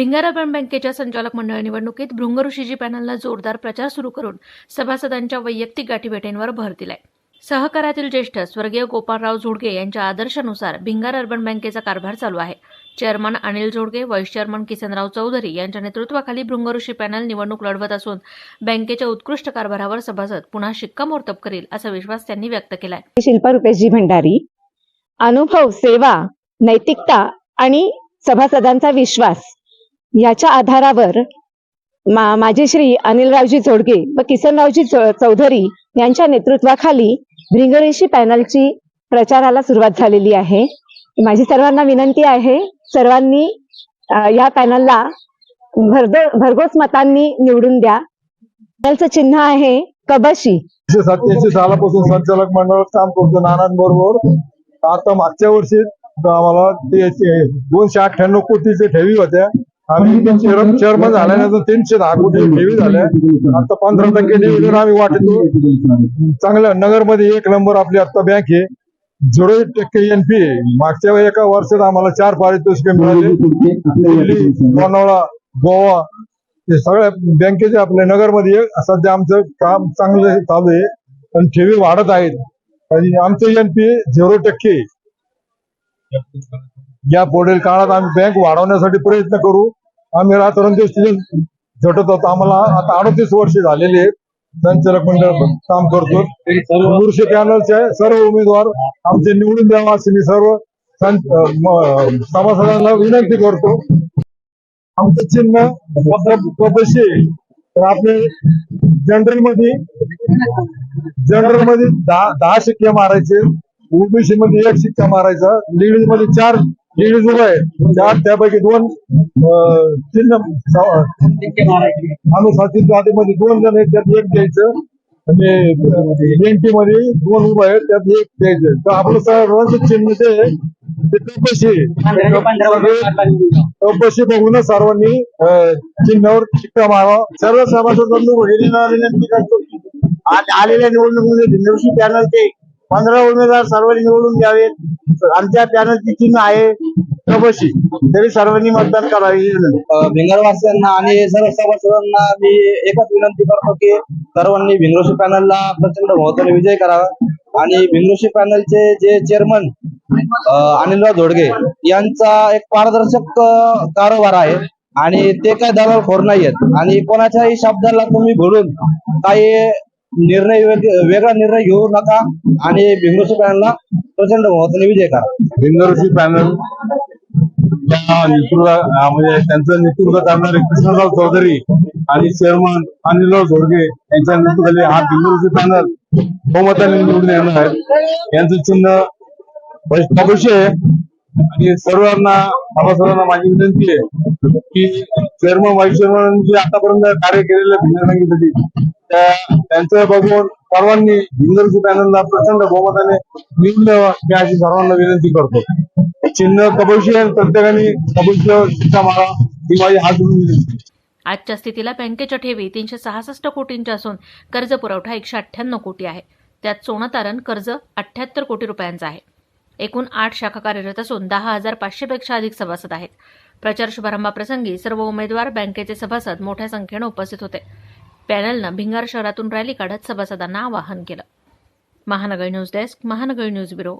Bhingar urban बँकेच्या संचालक मंडळ निवडणुकीत भृंगऋषीजी पॅनलनं जोरदार प्रचार सुरू करून सभासदांच्या वैयक्तिक गाठीभेटींवर भर दिलाय. सहकारातील ज्येष्ठ स्वर्गीय गोपाळराव झोडगे यांच्या आदर्शानुसार भिंगार अर्बन बँकेचा कारभार चालू आहे. Chairman Anil Zodge vice chairman Kisanrao Chaudhari यांच्या नेतृत्वाखाली भृंगऋषी पॅनल निवडणूक लढवत असून बँकेच्या उत्कृष्ट कारभारावर सभासद पुन्हा शिक्कामोर्तब करील असा विश्वास त्यांनी व्यक्त केलाय. शिल्पा रुपेशजी भंडारी अनुभव सेवा नैतिकता आणि सभासदांचा विश्वास याच्या आधारावर मा माझे श्री अनिलरावजी जोडगे व किसनरावजी चौधरी यांच्या नेतृत्वाखाली भ्रिंगरेशी पॅनलची प्रचाराला सुरुवात झालेली आहे. माझी सर्वांना विनंती आहे सर्वांनी या पॅनलला भरदो भरघोस मतांनी निवडून द्या. पॅनलचं चिन्ह आहे कबशी. सत्याऐंशी सालापासून संचालक मंडळात काम करतो नानांबरोबर आता मागच्या वर्षी आम्हाला दोनशे अठ्ठ्याण्णव कोटीचे ठेवी होत्या. आम्ही चेअर- चेअरमन झाल्यानंतर तीनशे दहा कोटी ठेवी झाल्या. आता पंधरा टक्के डिव्हिजन आम्ही वाटतो चांगल्या नगरमध्ये एक नंबर आपली आता बँक आहे. झिरो टक्के एनपी मागच्या एका वर्षात आम्हाला चार पारितोषिके मिळाले. दिल्ली लोणावळा गोवा हे सगळ्या बँकेचे आपल्या नगरमध्ये. सध्या आमचं काम चांगलं चालू आहे. पण ठेवी वाढत आहेत. आणि आमचं एनपी झिरो टक्के. या पुढील काळात आम्ही बँक वाढवण्यासाठी प्रयत्न करू. आम्ही रात्रंदिवस झटत होतो. आम्हाला आता अडतीस वर्ष झालेली आहेत. संचालक मंडळ काम करतो बुरशी पॅनलचे सर्व उमेदवार आमचे निवडून द्यावा अशी मी सर्व सं- सभासदांना विनंती करतो. आमचं चिन्ह मतलब तर आपले जनरलमध्ये जनरलमध्ये दहा दहा शिक्के मारायचे. ओबीसी मध्ये एक शिक्का मारायचा. लेडीजमध्ये चार लेडीज उभं आहे. चार त्यापैकी दोन चिन्ह माणूस अनुसाचित जातीमध्ये दोन जण आहेत त्यात एक द्यायचं. आणि एनटी मध्ये दोन उभं आहेत त्यात एक द्यायचं. तर आपलं सर्वांचं चिन्ह ते चौकशी चौकशी बघूनच सर्वांनी चिन्हावर शिक्का मारा सर्व सभासद बंधू भगिनींना विनंती करतो आज आलेल्या निवडणुकीमध्ये पॅनल ते पंधरा उमेदवार सर्वांनी निवडून द्यावेत आमच्या पॅनलची चिन्ह आहे कपशी तरी सर्वांनी मतदान करावे भिंगरवासियांना आणि सर्व सभासदांना मी एकच विनंती करतो की सर्वांनी भिंगरोशी पॅनलला प्रचंड बहुमताने विजय करावा. आणि भिंगरोशी पॅनलचे जे चेअरमन अनिलराव धोडगे यांचा एक पारदर्शक कारोबार आहे. आणि ते काय दलालखोर नाही आहेत आणि कोणाच्याही शब्दाला तुम्ही भरून काही निर्णय वेगळा निर्णय घेऊ नका आणि भिंगरोशी पॅनलला प्रचंड महत्वाने विजय करा. भिंगरशी पॅनल नेतृत्व म्हणजे त्यांचं नेतृत्व करणारे कृष्णराव चौधरी आणि चेअरमन अनिलराव झोडगे यांच्या नेतृत्वाखाली हा भिंगरशी पॅनल बहुमताने निवडून येणार आहे. यांचं चिन्ह भविष्य आहे. आणि सर्वांना सभासदांना माझी विनंती आहे की चेअरमन व्हाईस चेअरमन जे आतापर्यंत कार्य केलेलं भिन्न बँकेसाठी त्यांचं बघून सर्वांनी भिंगरशी पॅनलला प्रचंड बहुमताने निवडून द्यावं मी अशी सर्वांना विनंती करतो. चिन्ह कबोशी आहे प्रत्येकाने कबशीवर शिक्षा मारा ही माझी हात विनंती. आजच्या स्थितीला बँकेच्या ठेवी तीनशे सहासष्ट कोटींच्या असून कर्ज पुरवठा एकशे अठ्ठ्याण्णव कोटी आहे. त्यात सोनं तारण कर्ज अठ्ठ्याहत्तर कोटी रुपयांचं आहे. एकूण आठ शाखा कार्यरत असून दहा हजार पाचशेपेक्षा अधिक सभासद आहेत. प्रचार शुभारंभाप्रसंगी सर्व उमेदवार बँकेचे सभासद मोठ्या संख्येनं उपस्थित होते. पॅनलनं भिंगार शहरातून रॅली काढत सभासदांना आवाहन केलं. Mahanagar news desk Mahanagar news bureau